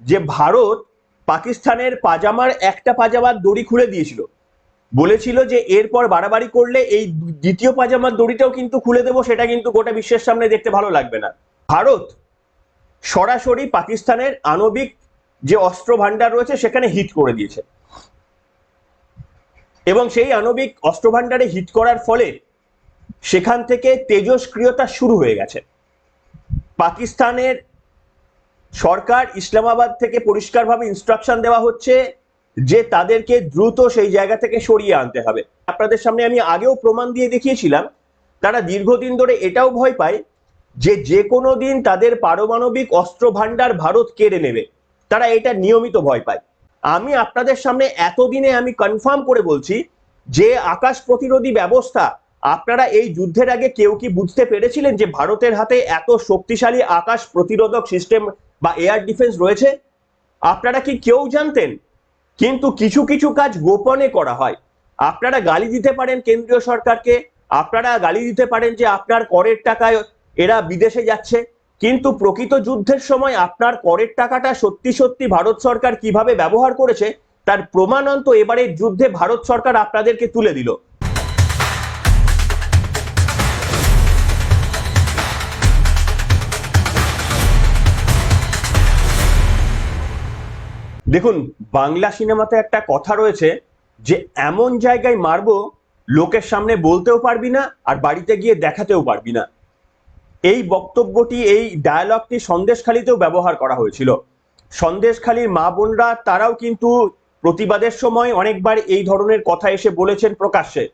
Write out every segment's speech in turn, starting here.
যে ভারত পাকিস্তানের পাজামার একটা পাজামার দড়ি খুলে দিয়েছিল। বলেছিল যে এরপর বাড়াবাড়ি করলে এই দ্বিতীয় পাজামার দড়িটাও কিন্তু খুলে দেবো, সেটা কিন্তু গোটা বিশ্বের সামনে দেখতে ভালো লাগবে না। ভারত সরাসরি পাকিস্তানের আণবিক যে অস্ত্র ভান্ডার রয়েছে, সেখানে হিট করে দিয়েছে। এবং সেই আণবিক অস্ত্র ভান্ডারে হিট করার ফলে সেখান থেকে তেজস্ক্রিয়তা শুরু হয়ে গেছে। পাকিস্তানের সরকার ইসলামাবাদ থেকে পরিষ্কারভাবে ইনস্ট্রাকশন দেওয়া হচ্ছে যে তাদেরকে দ্রুত সেই জায়গা থেকে সরিয়ে আনতে হবে। আপনাদের সামনে আমি আগেও প্রমাণ দিয়ে দেখিয়েছিলাম, তারা দীর্ঘদিন ধরে এটাও ভয় পায় যে যে কোনো দিন তাদের পারমাণবিক অস্ত্র ভান্ডার ভারত কেড়ে নেবে। তারা এটা নিয়মিত ভয় পায়। আমি আপনাদের সামনে এতদিনে আমি কনফার্ম করে বলছি যে আকাশ প্রতিরোধী ব্যবস্থা, আপনারা এই যুদ্ধের আগে কেউ কি বুঝতে পেরেছিলেন যে ভারতের হাতে এত শক্তিশালী আকাশ প্রতিরোধক সিস্টেম বা এয়ার ডিফেন্স রয়েছে, আপনারা কি কেউ জানতেন? কিন্তু কিছু কিছু কাজ গোপনে করা হয়। আপনারা গালি দিতে পারেন কেন্দ্রীয় সরকারকে, আপনারা গালি দিতে পারেন যে আপনার করের টাকায় এরা বিদেশে যাচ্ছে, কিন্তু প্রকৃত যুদ্ধের সময় আপনার করের টাকাটা সত্যি সত্যি ভারত সরকার কীভাবে ব্যবহার করেছে, তার প্রমাণন্ত এবারের যুদ্ধে ভারত সরকার আপনাদেরকে তুলে দিল। দেখুন, বাংলা সিনেমাতে একটা কথা রয়েছে যে, এমন জায়গায় মারবো, লোকের সামনে বলতেও পারবি না আর বাড়িতে গিয়ে দেখাতেও পারবি না। এই বক্তব্যটি, এই ডায়ালগটি সন্দেশখালিতেও ব্যবহার করা হয়েছিল। সন্দেশখালীর মা বোনরা, তারাও কিন্তু প্রতিবাদের সময় অনেকবার এই ধরনের কথা এসে বলেছেন প্রকাশ্যে।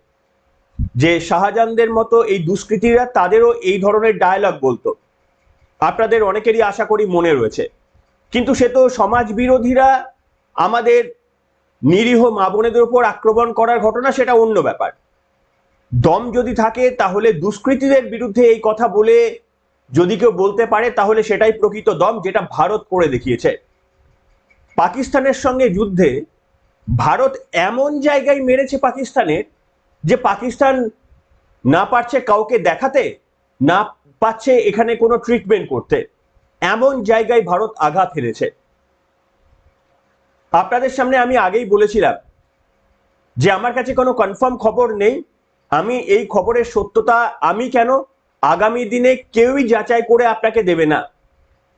যে, শাহজাহানদের মতো এই দুষ্কৃতীরা, তাদেরও এই ধরনের ডায়ালগ বলতো। আপনাদের অনেকেরই আশা করি মনে রয়েছে। কিন্তু সে তো সমাজ বিরোধীরা আমাদের নিরীহ মা বোনেদের উপর আক্রমণ করার ঘটনা সেটা অন্য ব্যাপার। দম যদি থাকে, তাহলে দুষ্কৃতীদের বিরুদ্ধে এই কথা বলে যদি কেউ বলতে পারে, তাহলে সেটাই প্রকৃত দম যেটা ভারত করে দেখিয়েছে। পাকিস্তানের সঙ্গে যুদ্ধে ভারত এমন জায়গায় মেরেছে পাকিস্তানের যে পাকিস্তান না পারছে কাউকে দেখাতে, না পাচ্ছে এখানে কোনো ট্রিটমেন্ট করতে। এমন জায়গায় ভারত আঘাত হেরেছে আপনাদের সামনে আমি আগেই বলেছিলাম যে আমার কাছে কোনো কনফার্ম খবর নেই। আমি এই খবরের সত্যতা আমি কেন? আগামী দিনে কেউই যাচাই করে আপনাকে দেবে না।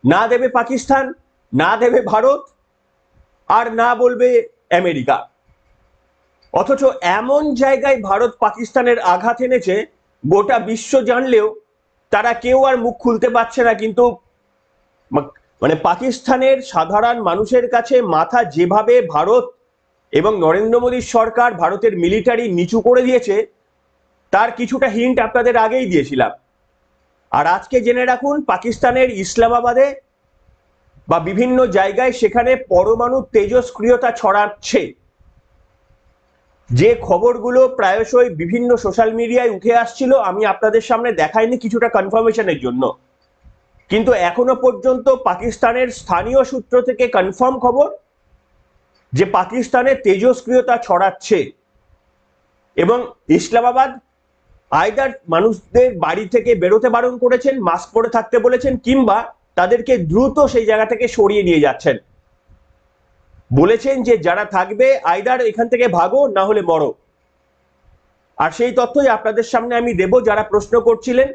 না দেবে পাকিস্তান, না দেবে ভারত, আর না বলবে আমেরিকা। অথচ এমন জায়গায় ভারত পাকিস্তানের আঘাত এনেছে, গোটা বিশ্ব জানলেও তারা কেউ আর মুখ খুলতে পারছে না, কিন্তু মানে পাকিস্তানের সাধারণ মানুষের কাছে মাথা যেভাবে ভারত এবং নরেন্দ্র মোদীর সরকার ভারতের মিলিটারি নিচু করে দিয়েছে, তার কিছুটা হিন্ট আপনাদের আগেই দিয়েছিলাম। আর আজকে জেনে রাখুন, পাকিস্তানের ইসলামাবাদে বা বিভিন্ন জায়গায় সেখানে পরমাণু তেজস্ক্রিয়তা ছড়াচ্ছে। যে খবরগুলো প্রায়শই বিভিন্ন সোশ্যাল মিডিয়ায় উঠে আসছিল, আমি আপনাদের সামনে দেখাইনি কিছুটা কনফার্মেশনের জন্য। কিন্তু এখনও পর্যন্ত পাকিস্তানের স্থানীয় সূত্র থেকে কনফার্ম খবর যে পাকিস্তানে তেজস্ক্রিয়তা ছড়াচ্ছে এবং ইসলামাবাদ আয়দার মানুষদের বাড়ি থেকে বেরোতে বারণ করেছেন মাস্ক পরে থাকতে বলেছেন কিংবা তাদেরকে দ্রুত সেই জায়গা থেকে সরিয়ে নিয়ে যাচ্ছেন। বলেছেন যে যারা থাকবে আইদার এখান থেকে ভাগো, না হলে মরো। আর সেই তথ্যই আপনাদের সামনে আমি দেব, যারা প্রশ্ন করছিলেন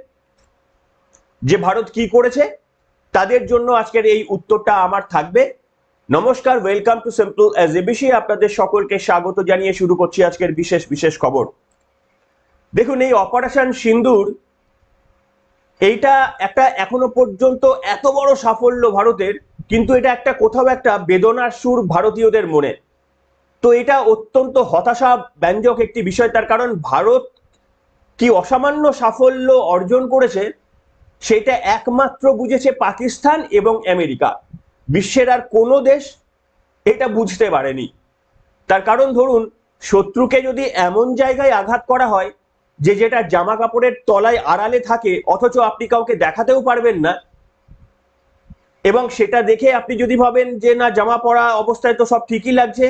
যে ভারত কি করেছে, তাদের জন্য আজকের এই উত্তরটা আমার থাকবে। নমস্কার ওয়েলকাম টু সিম্পল অ্যাজ বিষয়ে আপনাদের সকলকে স্বাগত জানিয়ে শুরু করছি আজকের বিশেষ বিশেষ খবর। দেখুন, এই অপারেশন সিন্দুর, এইটা একটা এখনও পর্যন্ত এত বড় সাফল্য ভারতের, কিন্তু এটা একটা কোথাও একটা বেদনার সুর ভারতীয়দের মনে। তো এটা অত্যন্ত হতাশা ব্যঞ্জক একটি বিষয়, তার কারণ ভারত কি অসামান্য সাফল্য অর্জন করেছে সেটা একমাত্র বুঝেছে পাকিস্তান এবং আমেরিকা। বিশ্বের আর কোনো দেশ এটা বুঝতে পারেনি। তার কারণ ধরুন, শত্রুকে যদি এমন জায়গায় আঘাত করা হয়, যে যেটা জামা কাপড়ের তলায় আড়ালে থাকে, অথচ আপনি কাউকে দেখাতেও পারবেন না, এবং সেটা দেখে আপনি যদি ভাবেন যে না, জামা পরা অবস্থায় তো সব ঠিকই লাগছে,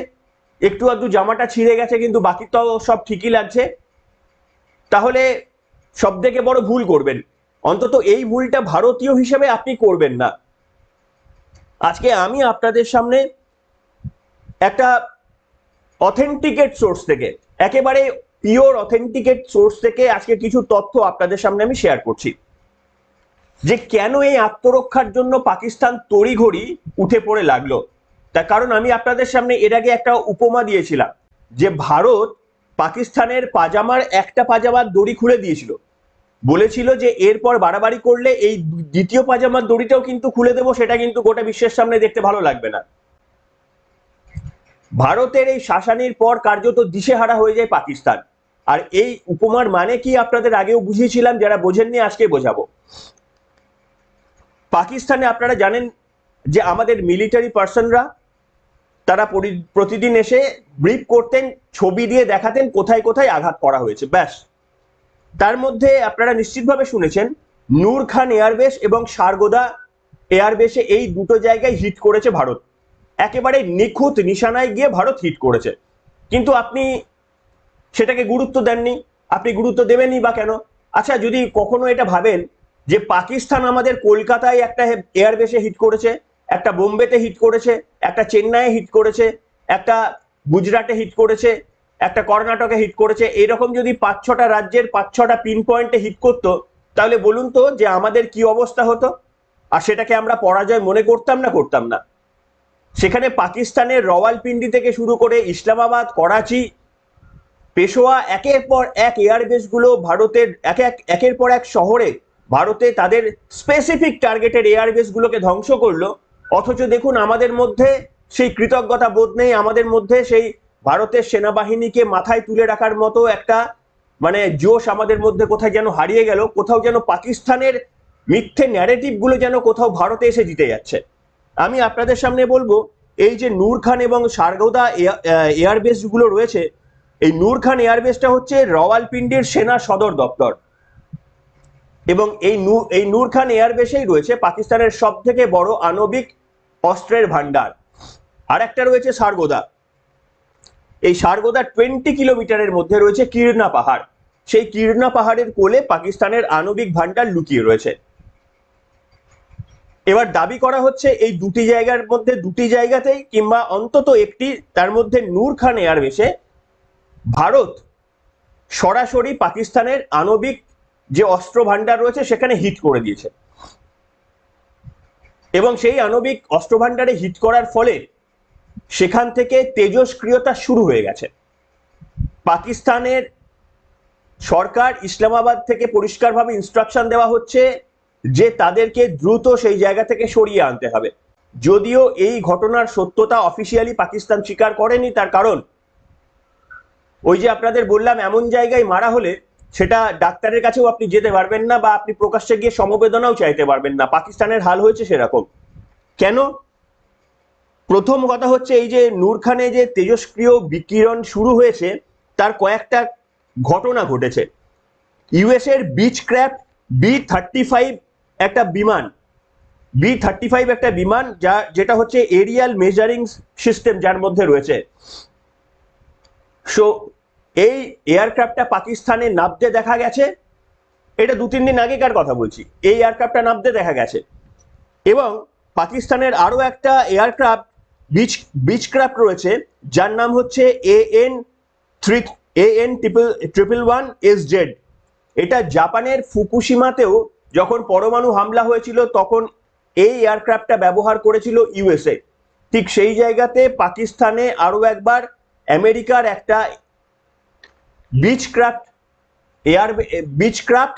একটু আধটু জামাটা ছিঁড়ে গেছে কিন্তু বাকি তো সব ঠিকই লাগছে, তাহলে সব থেকে বড় ভুল করবেন। অন্তত এই ভুলটা ভারতীয় হিসেবে আপনি করবেন না। আজকে আমি আপনাদের সামনে একটা অথেন্টিকেট সোর্স থেকে, একেবারে পিওর অথেন্টিকেট সোর্স থেকে আজকে কিছু তথ্য আপনাদের সামনে আমি শেয়ার করছি। যে কেন এই আত্মরক্ষার জন্য পাকিস্তান তড়িঘড়ি উঠে পড়ে লাগল। তার কারণ আমি আপনাদের সামনে এর আগে একটা উপমা দিয়েছিলাম, যে ভারত পাকিস্তানের পাজামার একটা পাজামার দড়ি খুলে দিয়েছিল। বলেছিল যে এরপর বাড়াবাড়ি করলে এই দ্বিতীয় পাজামার দড়িটাও কিন্তু খুলে দেবো, সেটা কিন্তু গোটা বিশ্বের সামনে দেখতে ভালো লাগবে না। ভারতের এই শাসানির পর কার্যত দিশেহারা হয়ে যায় পাকিস্তান। আর এই উপমার মানে কি আপনাদের আগেও বুঝিয়েছিলাম, যারা বোঝেননি আজকে বোঝাবো। পাকিস্তানে আপনারা জানেন যে আমাদের মিলিটারি পার্সনরা, তারা প্রতিদিন এসে ব্রিফ করতেন, ছবি দিয়ে দেখাতেন কোথায় কোথায় আঘাত করা হয়েছে, ব্যাস। তার মধ্যে আপনারা নিশ্চিতভাবে শুনেছেন, নূর খান এয়ারবেস এবং সারগোদা এয়ারবেসে এই দুটো জায়গায় হিট করেছে ভারত। একেবারে নিখুঁত নিশানায় গিয়ে ভারত হিট করেছে। কিন্তু আপনি সেটাকে গুরুত্ব দেননি, আপনি গুরুত্ব দেবেনই বা কেন? আচ্ছা যদি কখনো এটা ভাবেন যে পাকিস্তান আমাদের কলকাতায় একটা এয়ারবেসে হিট করেছে, একটা বোম্বেতে হিট করেছে, একটা চেন্নাইয়ে হিট করেছে, একটা গুজরাটে হিট করেছে একটা কর্ণাটকে হিট করেছে। এরকম যদি পাঁচ ছটা রাজ্যের পাঁচ ছটা পিন পয়েন্টে হিট করতো, তাহলে বলুন তো যে আমাদের কি অবস্থা হতো? আর সেটাকে আমরা পরাজয় মনে করতাম না করতাম না? সেখানে পাকিস্তানের রওয়ালপিন্ডি থেকে শুরু করে ইসলামাবাদ, করাচি, পেশোয়া, একের পর এক এয়ারবেসগুলো ভারতের, এক এক, একের পর এক শহরে ভারতে তাদের স্পেসিফিক টার্গেটের এয়ারবেস গুলোকে ধ্বংস করল। অথচ দেখুন আমাদের মধ্যে সেই কৃতজ্ঞতা বোধ নেই, আমাদের মধ্যে সেই ভারতের সেনাবাহিনীকে মাথায় তুলে রাখার মতো একটা মানে জোশ আমাদের মধ্যে কোথায় যেন হারিয়ে গেল, কোথাও যেন পাকিস্তানের মিথ্যে ন্যারেটিভগুলো যেন কোথাও ভারতে এসে জিতে যাচ্ছে। আমি আপনাদের সামনে বলব, এই যে নূর খান এবং সারগোদা এয়ারবেসগুলো রয়েছে, এই নূর খান এয়ারবেসটা হচ্ছে রাওয়ালপিন্ডির সেনা সদর দপ্তর। এবং এই নূ, এই নূর খান এয়ারবেসেই রয়েছে পাকিস্তানের সব থেকে বড় আণবিক অস্ত্রের ভান্ডার আর একটা রয়েছে সারগোদা এই সারগোদা টোয়েন্টি কিলোমিটারের মধ্যে রয়েছে কিরনা পাহাড়। সেই কিরনা পাহাড়ের কোলে পাকিস্তানের আণবিক ভান্ডার লুকিয়ে রয়েছে। এবার দাবি করা হচ্ছে এই দুটি জায়গার মধ্যে দুটি জায়গাতেই কিংবা অন্তত একটি, তার মধ্যে নূর খান এয়ারবেসে ভারত সরাসরি পাকিস্তানের আণবিক যে অস্ত্র ভান্ডার রয়েছে সেখানে হিট করে দিয়েছে। এবং সেই আণবিক অস্ত্র ভান্ডারে হিট করার ফলে সেখান থেকে তেজস্ক্রিয়তা শুরু হয়ে গেছে। পাকিস্তানের সরকার ইসলামাবাদ থেকে পরিষ্কারভাবে ইনস্ট্রাকশন দেওয়া হচ্ছে যে তাদেরকে দ্রুত সেই জায়গা থেকে সরিয়ে আনতে হবে। যদিও এই ঘটনার সত্যতা অফিসিয়ালি পাকিস্তান স্বীকার করেনি, তার কারণ ওই যে আপনাদের বললাম, এমন জায়গায় মারা হলে সেটা ডাক্তারের কাছেও আপনি যেতে পারবেন না বা আপনি প্রকাশ্যে গিয়ে সমবেদনাও চাইতে পারবেন না। পাকিস্তানের হাল হয়েছে সেরকম। কেন? প্রথম কথা হচ্ছে এই যে নূর খানে যে তেজস্ক্রিয় বিকিরণ শুরু হয়েছে, তার কয়েকটা ঘটনা ঘটেছে। ইউএস এর Beechcraft B thirty five একটা বিমান বি থার্টি ফাইভ একটা বিমান যা, যেটা হচ্ছে এরিয়াল মেজারিং সিস্টেম যার মধ্যে রয়েছে। সো এই এয়ারক্রাফটটা পাকিস্তানে নামতে দেখা গেছে। এটা দু তিন দিন আগেকার কথা বলছি। এই এয়ারক্রাফটটা নামতে দেখা গেছে। এবং পাকিস্তানের আরও একটা এয়ারক্রাফট বিচ বিচক্রাফট রয়েছে, যার নাম হচ্ছে A N three A N triple triple one S Z এটা জাপানের ফুকুশিমাতেও যখন পরমাণু হামলা হয়েছিল, তখন এই এয়ারক্রাফটটা ব্যবহার করেছিল ইউএসএ ঠিক সেই জায়গাতে পাকিস্তানে আরও একবার আমেরিকার একটা বিচক্রাফট এয়ার বিচক্রাফট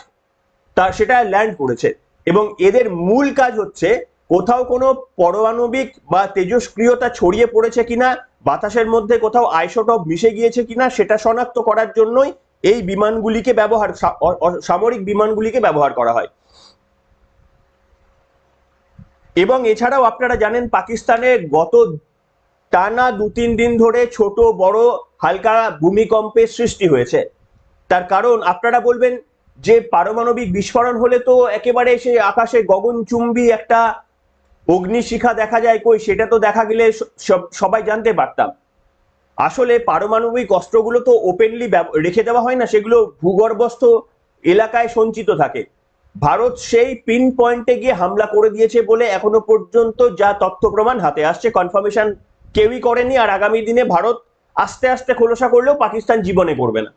তা সেটা ল্যান্ড করেছে। এবং এদের মূল কাজ হচ্ছে কোথাও কোনো পরমাণবিক বা তেজস্ক্রিয়তা ছড়িয়ে পড়েছে কিনা, বাতাসের মধ্যে কোথাও আইসোটপ মিশে গিয়েছে কিনা, সেটা শনাক্ত করার জন্যই এই বিমানগুলিকে ব্যবহার সামরিক বিমানগুলিকে ব্যবহার করা হয়। এবং এছাড়াও আপনারা জানেন পাকিস্তানের গত টানা দু তিন দিন ধরে ছোট, বড়, হালকা ভূমিকম্পের সৃষ্টি হয়েছে। তার কারণ আপনারা বলবেন যে পারমাণবিক বিস্ফোরণ হলে তো একেবারে সে আকাশে গগনচুম্বী একটা অগ্নিশিখা দেখা যায় কই? সেটা তো দেখা গেলে সব- সবাই জানতে পারতাম। আসলে পারমাণবিক অস্ত্রগুলো তো ওপেনলি রেখে দেওয়া হয় না, সেগুলো ভূগর্ভস্থ এলাকায় সঞ্চিত থাকে। ভারত সেই পিন পয়েন্টে গিয়ে হামলা করে দিয়েছে বলে এখনও পর্যন্ত যা তথ্য প্রমাণ হাতে আসছে কনফার্মেশন কেউই করেনি, আর আগামী দিনে ভারত আস্তে আস্তে খোলসা করলেও পাকিস্তান জীবনে করবে না।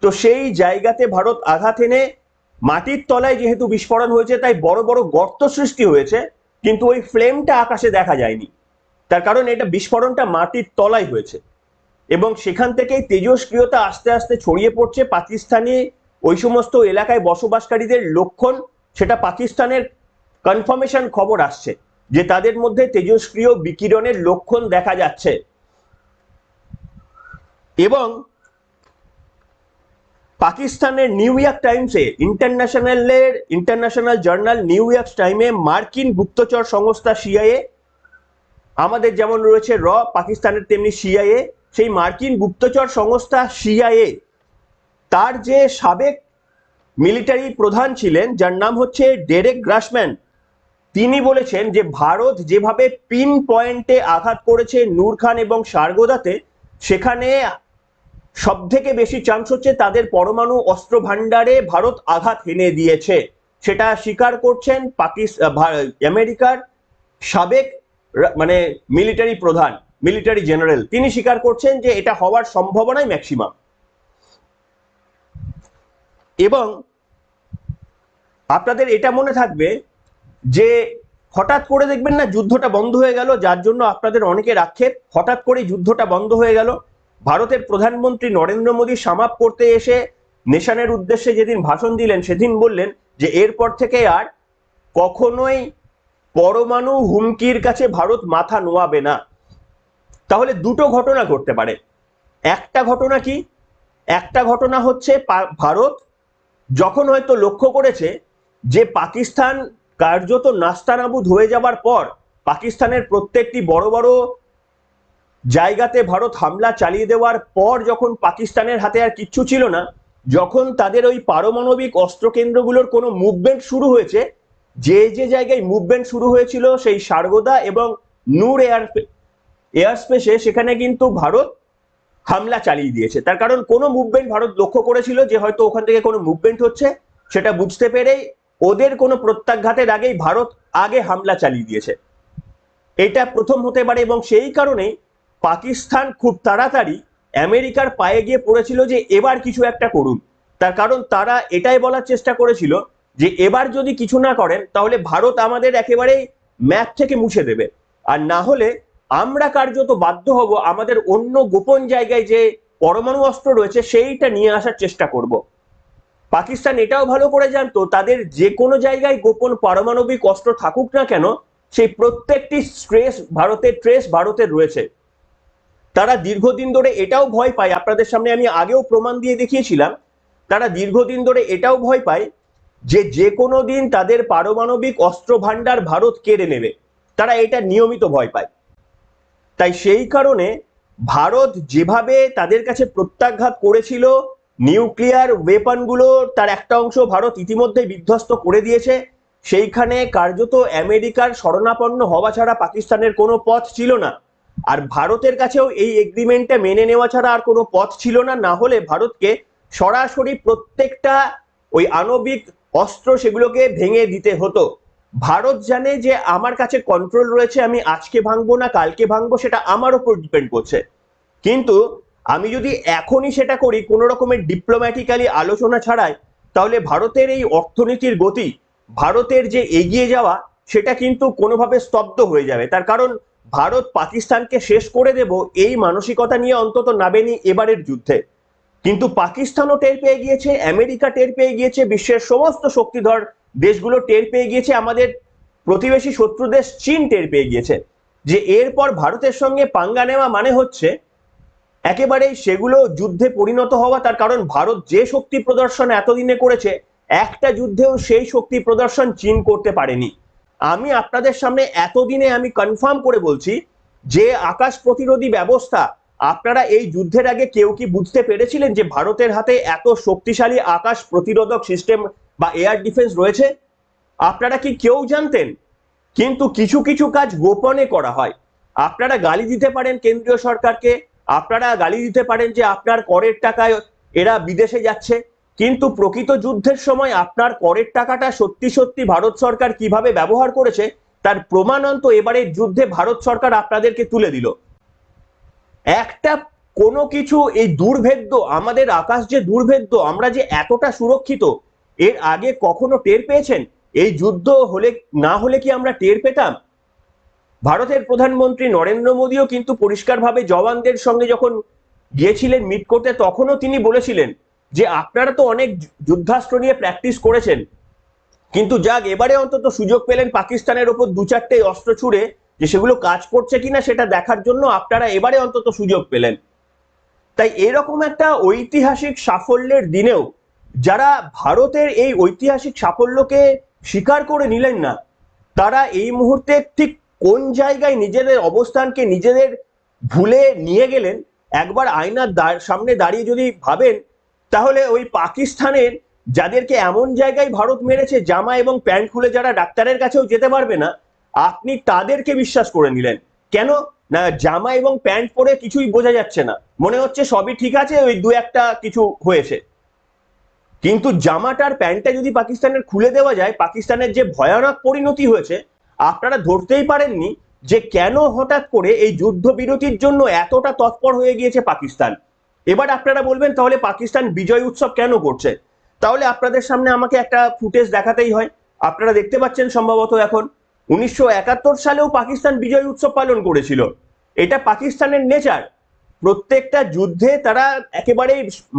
তো সেই জায়গাতে ভারত আঘাত এনে মাটির তলায় যেহেতু বিস্ফোরণ হয়েছে, তাই বড় বড় গর্ত সৃষ্টি হয়েছে, কিন্তু ওই ফ্লেমটা আকাশে দেখা যায়নি। তার কারণ এটা বিস্ফোরণটা মাটির তলায় হয়েছে। এবং সেখান থেকেই তেজস্ক্রিয়তা আস্তে আস্তে ছড়িয়ে পড়ছে পাকিস্তানি ওই সমস্ত এলাকায় বসবাসকারীদের লক্ষণ। সেটা পাকিস্তানের কনফার্মেশন খবর আসছে যে তাদের মধ্যে তেজস্ক্রিয় বিকিরণের লক্ষণ দেখা যাচ্ছে। এবং পাকিস্তানের নিউ ইয়র্ক টাইমসে ইন্টারন্যাশনালের, ইন্টারন্যাশনাল জার্নাল নিউ ইয়র্ক টাইমে মার্কিন গুপ্তচর সংস্থা সিআইএ, আমাদের যেমন রয়েছে র, পাকিস্তানের তেমনি সিআইএ, সেই মার্কিন গুপ্তচর সংস্থা সিআইএ, তার যে সাবেক মিলিটারি প্রধান ছিলেন, যার নাম হচ্ছে ডেরেক গ্রাসম্যান, তিনি বলেছেন যে ভারত যেভাবে পিন পয়েন্টে আঘাত করেছে নূর খান এবং সারগোদাতে সেখানে সব থেকে বেশি চান্স হচ্ছে তাদের পরমাণু অস্ত্র ভান্ডারে ভারত আঘাত হেনে দিয়েছে। সেটা স্বীকার করছেন পাকিস্তান আমেরিকার সাবেক মানে মিলিটারি প্রধান মিলিটারি জেনারেল তিনি স্বীকার করছেন যে এটা হওয়ার সম্ভাবনাই ম্যাক্সিমাম এবং আপনাদের এটা মনে থাকবে যে হঠাৎ করে দেখবেন না, যুদ্ধটা বন্ধ হয়ে গেল, যার জন্য আপনাদের অনেকের আক্ষেপ, হঠাৎ করে যুদ্ধটা বন্ধ হয়ে গেল। ভারতের প্রধানমন্ত্রী নরেন্দ্র মোদী সামাপ করতে এসে নেশানের উদ্দেশ্যে যেদিন ভাষণ দিলেন, সেদিন বললেন যে, এরপর থেকে আর কখনোই পরমাণু হুমকির কাছে ভারত মাথা নোয়াবে না। তাহলে দুটো ঘটনা ঘটতে পারে। একটা ঘটনা কি? একটা ঘটনা হচ্ছে ভারত যখন হয়তো লক্ষ্য করেছে যে, পাকিস্তান কার্যত নাস্তানাবুদ হয়ে যাবার পর, পাকিস্তানের প্রত্যেকটি বড় বড় জায়গাতে ভারত হামলা চালিয়ে দেওয়ার পর যখন পাকিস্তানের হাতে আর কিচ্ছু ছিল না, যখন তাদের ওই পারমাণবিক অস্ত্র কেন্দ্রগুলোর কোনো মুভমেন্ট শুরু হয়েছে, যে যে জায়গায় মুভমেন্ট শুরু হয়েছিল সেই সারগোদা এবং নূর এয়ার এয়ার স্পেসে সেখানে কিন্তু ভারত হামলা চালিয়ে দিয়েছে। তার কারণ কোনো মুভমেন্ট ভারত লক্ষ্য করেছিল যে হয়তো ওখান থেকে কোনো মুভমেন্ট হচ্ছে, সেটা বুঝতে পেরেই ওদের কোনো প্রত্যাঘাতের আগেই ভারত আগে হামলা চালিয়ে দিয়েছে। এটা প্রথম হতে পারে এবং সেই কারণেই পাকিস্তান খুব তাড়াতাড়ি আমেরিকার পায়ে গিয়ে পড়েছিল যে এবার কিছু একটা করুন। তার কারণ তারা এটাই বলার চেষ্টা করেছিল যে এবার যদি কিছু না করেন, তাহলে ভারত আমাদের একেবারেই ম্যাপ থেকে মুছে দেবে। আর না হলে আমরা কার্যত বাধ্য হব আমাদের অন্য গোপন জায়গায় যে পরমাণু অস্ত্র রয়েছে, সেইটা নিয়ে আসার চেষ্টা করব। পাকিস্তান এটাও ভালো করে জানতো, তাদের যে কোনো জায়গায় গোপন পারমাণবিক অস্ত্র থাকুক না কেন, সেই প্রত্যেকটি স্ট্রেস ভারতের ট্রেস ভারতের রয়েছে। তারা দীর্ঘদিন ধরে এটাও ভয় পায়। আপনাদের সামনে আমি আগেও প্রমাণ দিয়ে দেখিয়েছিলাম। তারা দীর্ঘদিন ধরে এটাও ভয় পায় যে যে কোনো দিন তাদের পারমাণবিক অস্ত্র ভান্ডার ভারত কেড়ে নেবে। তারা এটা নিয়মিত ভয় পায়। তাই সেই কারণে ভারত যেভাবে তাদের কাছে প্রত্যাঘাত করেছিল, নিউক্লিয়ার ওয়েপনগুলো তার একটা অংশ ভারত ইতিমধ্যে বিধ্বস্ত করে দিয়েছে, সেইখানে কার্যত আমেরিকার শরণাপন্ন হওয়া ছাড়া পাকিস্তানের কোনো পথ ছিল না। আর ভারতের কাছেও এই এগ্রিমেন্টটা মেনে নেওয়া ছাড়া আর কোনো পথ ছিল না। না হলে ভারতকে সরাসরি প্রত্যেকটা ওই আণবিক অস্ত্র সেগুলোকে ভেঙে দিতে হতো। ভারত জানে যে আমার কাছে কন্ট্রোল রয়েছে, আমি আজকে ভাঙবো না, কালকে ভাঙবো, সেটা আমার উপর ডিপেন্ড করছে। কিন্তু আমি যদি এখনই সেটা করি, কোনো রকমের ডিপ্লোম্যাটিক্যালি আলোচনা ছাড়াই, তাহলে ভারতের এই অর্থনীতির গতি, ভারতের যে এগিয়ে যাওয়া, সেটা কিন্তু কোনোভাবে স্তব্ধ হয়ে যাবে। তার কারণ ভারত পাকিস্তানকে শেষ করে দেব এই মানসিকতা নিয়ে অন্তত নাবেনি এবারের যুদ্ধে। কিন্তু পাকিস্তানও টের পেয়ে গিয়েছে, আমেরিকা টের পেয়ে গিয়েছে, বিশ্বের সমস্ত শক্তিধর দেশগুলো টের পেয়ে গিয়েছে, আমাদের প্রতিবেশী শত্রু দেশ চীন টের পেয়ে গিয়েছে। যে এরপর ভারতের সঙ্গে পাঙ্গা নেওয়া মানে হচ্ছে একেবারেই সেগুলো যুদ্ধে পরিণত হওয়া, তার কারণ ভারত যে শক্তি প্রদর্শন এতদিনে করেছে, একটা যুদ্ধেও সেই শক্তি প্রদর্শন চীন করতে পারেনি। আমি আপনাদের সামনে এতদিনে আমি কনফার্ম করে বলছি, যে আকাশ প্রতিরোধী ব্যবস্থা, আপনারা এই যুদ্ধের আগে কেউ কি বুঝতে পেরেছিলেন যে ভারতের হাতে এত শক্তিশালী আকাশ প্রতিরোধক সিস্টেম বা এয়ার ডিফেন্স রয়েছে? আপনারা কি কেউ জানতেন? কিন্তু কিছু কিছু কাজ গোপনে করা হয়। আপনারা গালি দিতে পারেন কেন্দ্রীয় সরকারকে, আপনারা গালি দিতে পারেন যে আপনার করের টাকায় এরা বিদেশে যাচ্ছে। কিন্তু প্রকৃত যুদ্ধের সময় আপনার করের টাকাটা সত্যি সত্যি ভারত সরকার কীভাবে ব্যবহার করেছে, তার প্রমাণন্ত এবারের যুদ্ধে ভারত সরকার আপনাদেরকে তুলে দিল। একটা কোনো কিছু এই দুর্ভেদ্য, আমাদের আকাশ যে দুর্ভেদ্য, আমরা যে এতটা সুরক্ষিত, এর আগে কখনো টের পেয়েছেন? এই যুদ্ধ হলে, না হলে কি আমরা টের পেতাম? ভারতের প্রধানমন্ত্রী নরেন্দ্র মোদীও কিন্তু পরিষ্কারভাবে জওয়ানদের সঙ্গে যখন গিয়েছিলেন মিট করতে তখনও তিনি বলেছিলেন যে আপনারা তো অনেক যুদ্ধাস্ত্র নিয়ে প্র্যাকটিস করেছেন, কিন্তু যাক, এবারে অন্তত সুযোগ পেলেন পাকিস্তানের ওপর দু চারটে অস্ত্র ছুড়ে, যে সেগুলো কাজ করছে কিনা সেটা দেখার জন্য আপনারা এবারে অন্তত সুযোগ পেলেন। তাই এরকম একটা ঐতিহাসিক সাফল্যের দিনেও যারা ভারতের এই ঐতিহাসিক সাফল্যকে স্বীকার করে নিলেন না, তারা এই মুহূর্তে ঠিক কোন জায়গায় নিজেদের অবস্থানকে নিজেদের ভুলে নিয়ে গেলেন, একবার আয়নার সামনে দাঁড়িয়ে যদি ভাবেন তাহলে ওই পাকিস্তানের যাদেরকে এমন জায়গায় ভারত মেরেছে, জামা এবং প্যান্ট খুলে যারা ডাক্তারের কাছেও যেতে পারবে না, আপনি তাদেরকে বিশ্বাস করে নিলেন। কেন? না, জামা এবং প্যান্ট পরে কিছুই বোঝা যাচ্ছে না। মনে হচ্ছে সবই ঠিক আছে, ওই দু একটা কিছু হয়েছে। কিন্তু জামাটার প্যান্টটা যদি পাকিস্তানের খুলে দেওয়া যায়, পাকিস্তানের যে ভয়ানক পরিণতি হয়েছে, আপনারা ধরতেই পারেননি যে কেন হঠাৎ করে এই যুদ্ধবিরতির জন্য এতটা তৎপর হয়ে গিয়েছে পাকিস্তান। এবার আপনারা বলবেন, তাহলে পাকিস্তান বিজয় উৎসব কেন করছে? তাহলে আপনাদের সামনে আমাকে একটা ফুটেজ দেখাতেই হয়। আপনারা দেখতে পাচ্ছেন সম্ভবত এখন, উনিশশো একাত্তর সালেও পাকিস্তান বিজয় উৎসব পালন করেছিল। এটা পাকিস্তানের নেচার। প্রত্যেকটা যুদ্ধে তারা একেবারে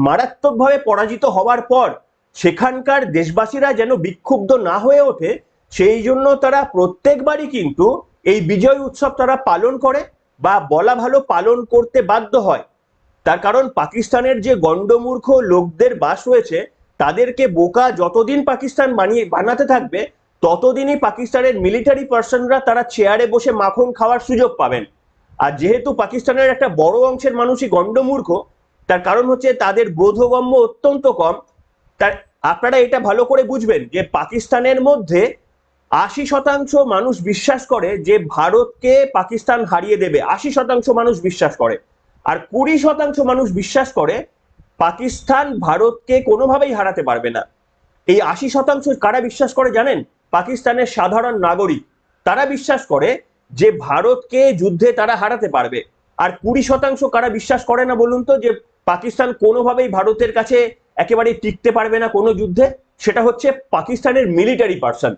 মারাত্মকভাবে পরাজিত হওয়ার পর, সেখানকার দেশবাসীরা যেন বিক্ষুব্ধ না হয়ে ওঠে, সেই জন্য তারা প্রত্যেকবারই কিন্তু এই বিজয় উৎসব তারা পালন করে বা বলা ভালো পালন করতে বাধ্য হয়। তার কারণ পাকিস্তানের যে গণ্ডমূর্খ লোকদের বাস রয়েছে, তাদেরকে বোকা যতদিন পাকিস্তান বানিয়ে, বানাতে থাকবে, ততদিনই পাকিস্তানের মিলিটারি পার্সনরা তারা চেয়ারে বসে মাখন খাওয়ার সুযোগ পাবেন। আর যেহেতু পাকিস্তানের একটা বড় অংশের মানুষই গণ্ডমূর্খ, তার কারণ হচ্ছে তাদের বোধগম্য অত্যন্ত কম। তার, আপনারা এটা ভালো করে বুঝবেন যে পাকিস্তানের মধ্যে আশি শতাংশ মানুষ বিশ্বাস করে যে ভারতকে পাকিস্তান হারিয়ে দেবে। আশি শতাংশ মানুষ বিশ্বাস করে। আর কুড়ি শতাংশ মানুষ বিশ্বাস করে পাকিস্তান ভারতকে কোনোভাবেই হারাতে পারবে না। এই আশি শতাংশ কারা বিশ্বাস করে জানেন? পাকিস্তানের সাধারণ নাগরিক। তারা বিশ্বাস করে যে ভারতকে যুদ্ধে তারা হারাতে পারবে। আর কুড়ি শতাংশ কারা বিশ্বাস করে না বলুন তো যে পাকিস্তান কোনোভাবেই ভারতের কাছে একেবারে টিকতে পারবে না কোনো যুদ্ধে? সেটা হচ্ছে পাকিস্তানের মিলিটারি পার্সন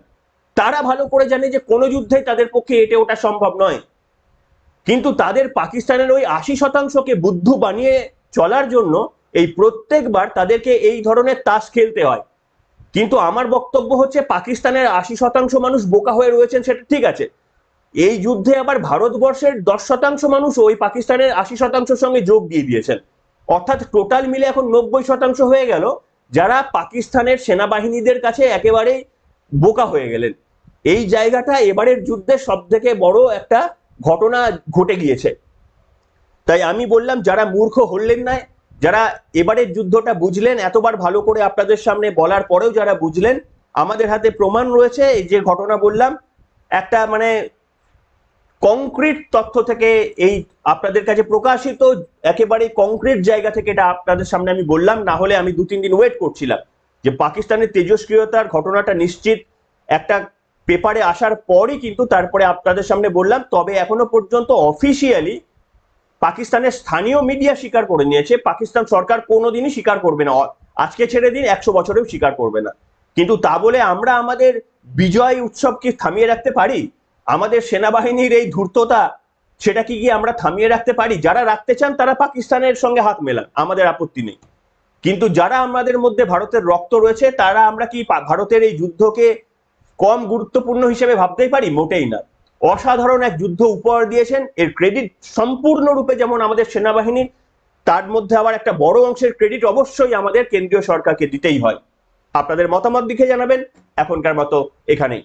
তারা ভালো করে জানে যে কোনো যুদ্ধেই তাদের পক্ষে এটে ওঠা সম্ভব নয়। কিন্তু তাদের পাকিস্তানের ওই আশি শতাংশকে বুদ্ধ বানিয়ে চলার জন্য এই প্রত্যেকবার তাদেরকে এই ধরনের তাস খেলতে হয়। কিন্তু আমার বক্তব্য হচ্ছে পাকিস্তানের আশি শতাংশ মানুষ বোকা হয়ে রয়েছেন সেটা ঠিক আছে। এই যুদ্ধে আবার ভারতবর্ষের দশ শতাংশ মানুষ ওই পাকিস্তানের আশি শতাংশের সঙ্গে যোগ দিয়ে দিয়েছেন। অর্থাৎ টোটাল মিলে এখন নব্বই শতাংশ হয়ে গেল, যারা পাকিস্তানের সেনাবাহিনীদের কাছে একেবারেই বোকা হয়ে গেলেন। এই জায়গাটা এবারের যুদ্ধে সব থেকে বড় একটা ঘটনা ঘটে গিয়েছে। তাই আমি বললাম, যারা মূর্খ হলেন না, যারা এবারের যুদ্ধটা বুঝলেন, এতবার ভালো করে আপনাদের সামনে বলার পরেও যারা বুঝলেন, আমাদের হাতে প্রমাণ রয়েছে, এই যে ঘটনা বললাম, একটা মানে কংক্রিট তথ্য থেকে এই আপনাদের কাছে প্রকাশিত, একেবারে কংক্রিট জায়গা থেকে এটা আপনাদের সামনে আমি বললাম, না হলে আমি দু তিন দিন ওয়েট করছিলাম। যে পাকিস্তানের তেজস্ক্রিয়তার ঘটনাটা নিশ্চিত, একটা পেপারে আসার পরই কিন্তু তারপরে আপনাদের সামনে বললাম, তবে এখনও পর্যন্ত অফিসিয়ালি পাকিস্তানের স্থানীয় মিডিয়া স্বীকার করে নিয়েছে। পাকিস্তান সরকার কোনোদিনই স্বীকার করবে না। আজকে ছেড়ে দিন, একশো বছরেও স্বীকার করবে না। কিন্তু তা বলে আমরা আমাদের বিজয় উৎসব কি থামিয়ে রাখতে পারি? আমাদের সেনাবাহিনীর এই ধূর্ততা সেটা কি গিয়ে আমরা থামিয়ে রাখতে পারি? যারা রাখতে চান, তারা পাকিস্তানের সঙ্গে হাত মেলান। আমাদের আপত্তি নেই। কিন্তু যারা আমাদের মধ্যে ভারতের রক্ত রয়েছে, তারা আমরা কি ভারতের এই যুদ্ধকে কম গুরুত্বপূর্ণ হিসেবে ভাবতেই পারি, মোটেই না। অসাধারণ এক যুদ্ধ উপহার দিয়েছেন। এর ক্রেডিট সম্পূর্ণরূপে যেমন আমাদের সেনাবাহিনীর, তার মধ্যে আবার একটা বড় অংশের ক্রেডিট অবশ্যই আমাদের কেন্দ্রীয় সরকারকে দিতেই হয়। আপনাদের মতামত দিকে জানাবেন। এখনকার মতো এখানেই।